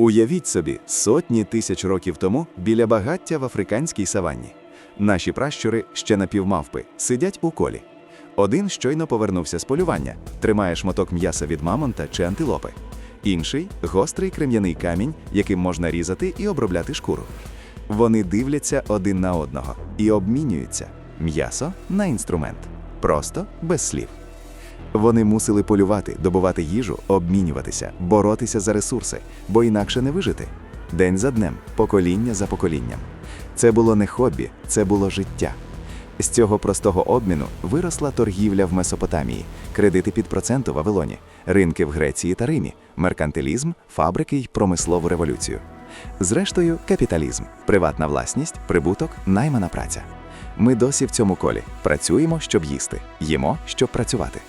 Уявіть собі, сотні тисяч років тому біля багаття в африканській саванні. Наші пращури, ще напівмавпи, сидять у колі. Один щойно повернувся з полювання, тримає шматок м'яса від мамонта чи антилопи. Інший гострий крем'яний камінь, яким можна різати і обробляти шкуру. Вони дивляться один на одного і обмінюються м'ясо на інструмент. Просто без слів. Вони мусили полювати, добувати їжу, обмінюватися, боротися за ресурси, бо інакше не вижити. День за днем, покоління за поколінням. Це було не хобі, це було життя. З цього простого обміну виросла торгівля в Месопотамії, кредити під процент у Вавилоні, ринки в Греції та Римі, меркантилізм, фабрики й промислову революцію. Зрештою, капіталізм, приватна власність, прибуток, наймана праця. Ми досі в цьому колі працюємо, щоб їсти, їмо, щоб працювати.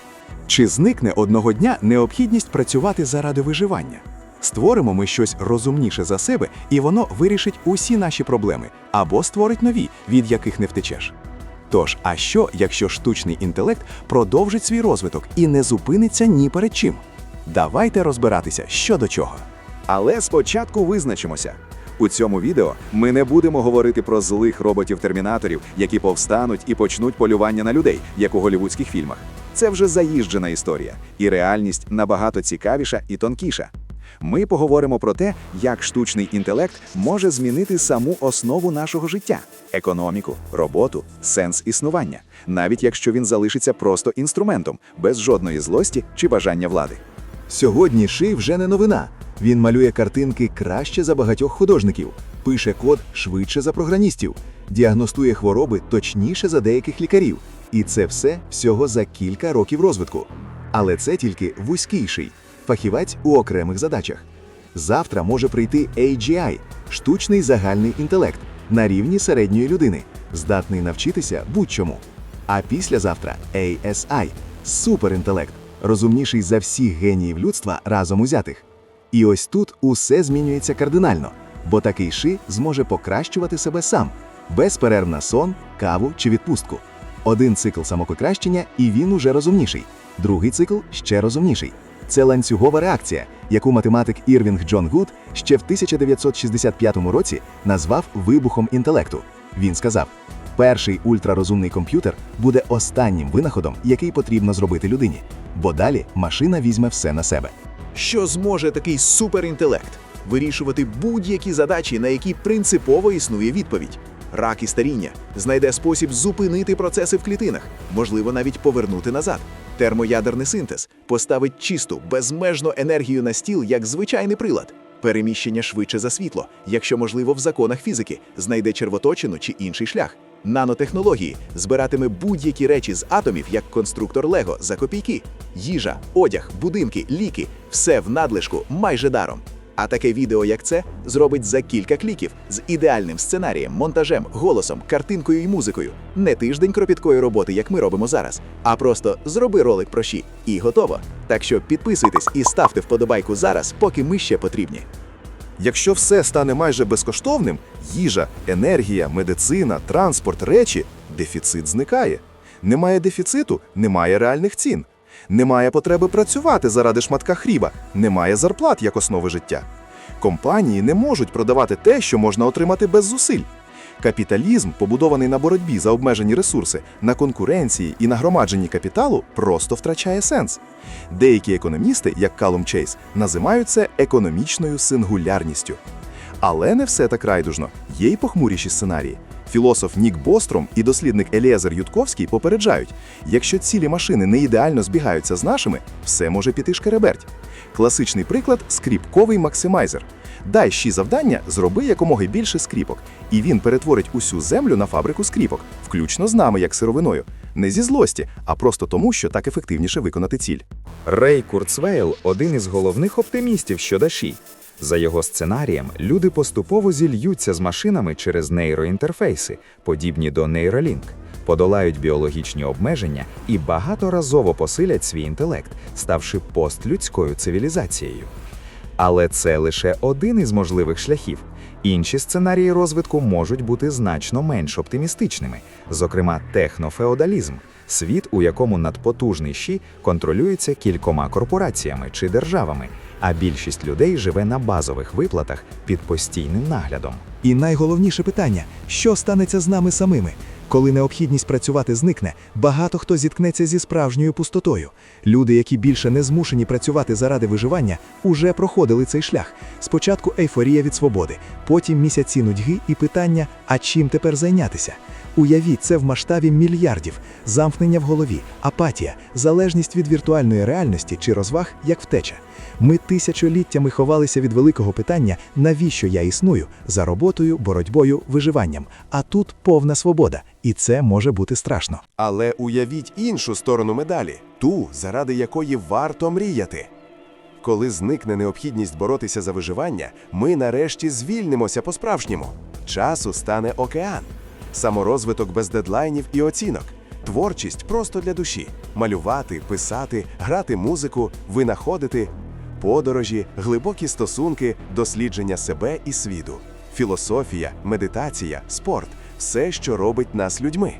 Чи зникне одного дня необхідність працювати заради виживання? Створимо ми щось розумніше за себе, і воно вирішить усі наші проблеми або створить нові, від яких не втечеш. Тож, а що, якщо штучний інтелект продовжить свій розвиток і не зупиниться ні перед чим? Давайте розбиратися, що до чого. Але спочатку визначимося. У цьому відео ми не будемо говорити про злих роботів-термінаторів, які повстануть і почнуть полювання на людей, як у голівудських фільмах. Це вже заїжджена історія, і реальність набагато цікавіша і тонкіша. Ми поговоримо про те, як штучний інтелект може змінити саму основу нашого життя економіку, роботу, сенс існування, навіть якщо він залишиться просто інструментом, без жодної злості чи бажання влади. Сьогодні Ши вже не новина. Він малює картинки краще за багатьох художників, пише код швидше за програмістів, діагностує хвороби точніше за деяких лікарів. І це все всього за кілька років розвитку. Але це тільки вузький ший, фахівець у окремих задачах. Завтра може прийти AGI – штучний загальний інтелект на рівні середньої людини, здатний навчитися будь-чому. А післязавтра ASI – суперінтелект, розумніший за всіх геніїв людства разом узятих. І ось тут усе змінюється кардинально, бо такий ши зможе покращувати себе сам, без перерв на сон, каву чи відпустку. Один цикл самопокращення, і він уже розумніший, другий цикл ще розумніший. Це ланцюгова реакція, яку математик Ірвінг Джон Гуд ще в 1965 році назвав вибухом інтелекту. Він сказав: перший ультрарозумний комп'ютер буде останнім винаходом, який потрібно зробити людині, бо далі машина візьме все на себе. Що зможе такий суперінтелект вирішувати будь-які задачі, на які принципово існує відповідь? Рак і старіння знайде спосіб зупинити процеси в клітинах, можливо, навіть повернути назад. Термоядерний синтез поставить чисту, безмежну енергію на стіл як звичайний прилад. Переміщення швидше за світло, якщо можливо в законах фізики, знайде червоточину чи інший шлях. Нанотехнології збиратиме будь-які речі з атомів, як конструктор Лего за копійки. Їжа, одяг, будинки, ліки все в надлишку майже даром. А таке відео, як це, зробить за кілька кліків з ідеальним сценарієм, монтажем, голосом, картинкою і музикою. Не тиждень кропіткої роботи, як ми робимо зараз, а просто зроби ролик про щі і готово. Так що підписуйтесь і ставте вподобайку зараз, поки ми ще потрібні. Якщо все стане майже безкоштовним їжа, енергія, медицина, транспорт, речі дефіцит зникає. Немає дефіциту, немає реальних цін. Немає потреби працювати заради шматка хліба, немає зарплат як основи життя. Компанії не можуть продавати те, що можна отримати без зусиль. Капіталізм, побудований на боротьбі за обмежені ресурси, на конкуренції і нагромадженні капіталу, просто втрачає сенс. Деякі економісти, як Калум Чейз, називають це економічною сингулярністю. Але не все так райдужно, є й похмуріші сценарії. Філософ Нік Бостром і дослідник Еліезер Ютковський попереджають, якщо цілі машини не ідеально збігаються з нашими, все може піти шкереберть. Класичний приклад скріпковий максимайзер. Дай щі завдання, зроби якомога більше скріпок, і він перетворить усю землю на фабрику скріпок, включно з нами, як сировиною. Не зі злості, а просто тому, що так ефективніше виконати ціль. Рей Курцвейл один із головних оптимістів щодо ШІ. За його сценарієм, люди поступово зільються з машинами через нейроінтерфейси, подібні до Neuralink, подолають біологічні обмеження і багаторазово посилять свій інтелект, ставши постлюдською цивілізацією. Але це лише один із можливих шляхів. Інші сценарії розвитку можуть бути значно менш оптимістичними, зокрема технофеодалізм світ, у якому надпотужний щі контролюється кількома корпораціями чи державами, а більшість людей живе на базових виплатах під постійним наглядом. І найголовніше питання: що станеться з нами самими? Коли необхідність працювати зникне, багато хто зіткнеться зі справжньою пустотою. Люди, які більше не змушені працювати заради виживання, уже проходили цей шлях. Спочатку ейфорія від свободи, потім місяці нудьги і питання: а чим тепер зайнятися? Уявіть це в масштабі мільярдів, замкнення в голові, апатія, залежність від віртуальної реальності чи розваг, як втеча. Ми тисячоліттями ховалися від великого питання, навіщо я існую за роботою, боротьбою, виживанням. А тут повна свобода, і це може бути страшно. Але уявіть іншу сторону медалі, ту, заради якої варто мріяти. Коли зникне необхідність боротися за виживання, ми нарешті звільнимося по-справжньому. Часу стане океан, саморозвиток без дедлайнів і оцінок, творчість просто для душі, малювати, писати, грати музику, винаходити, подорожі, глибокі стосунки, дослідження себе і світу, філософія, медитація, спорт. Все, що робить нас людьми.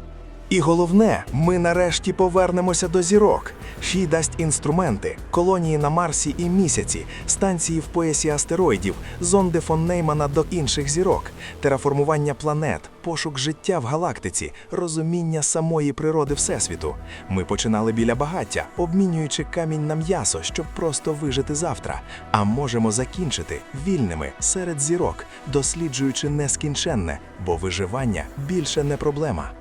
І головне, ми нарешті повернемося до зірок. Ші дасть інструменти, колонії на Марсі і місяці, станції в поясі астероїдів, зонди фон Неймана до інших зірок, тераформування планет, пошук життя в галактиці, розуміння самої природи Всесвіту. Ми починали біля багаття, обмінюючи камінь на м'ясо, щоб просто вижити завтра. А можемо закінчити вільними серед зірок, досліджуючи нескінченне, бо виживання більше не проблема.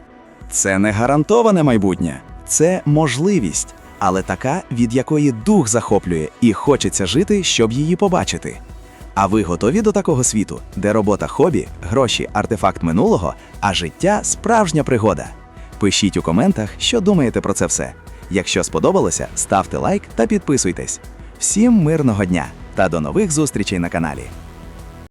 Це не гарантоване майбутнє, це можливість, але така, від якої дух захоплює і хочеться жити, щоб її побачити. А ви готові до такого світу, де робота хобі, гроші артефакт минулого, а життя справжня пригода? Пишіть у коментах, що думаєте про це все. Якщо сподобалося, ставте лайк та підписуйтесь. Всім мирного дня та до нових зустрічей на каналі.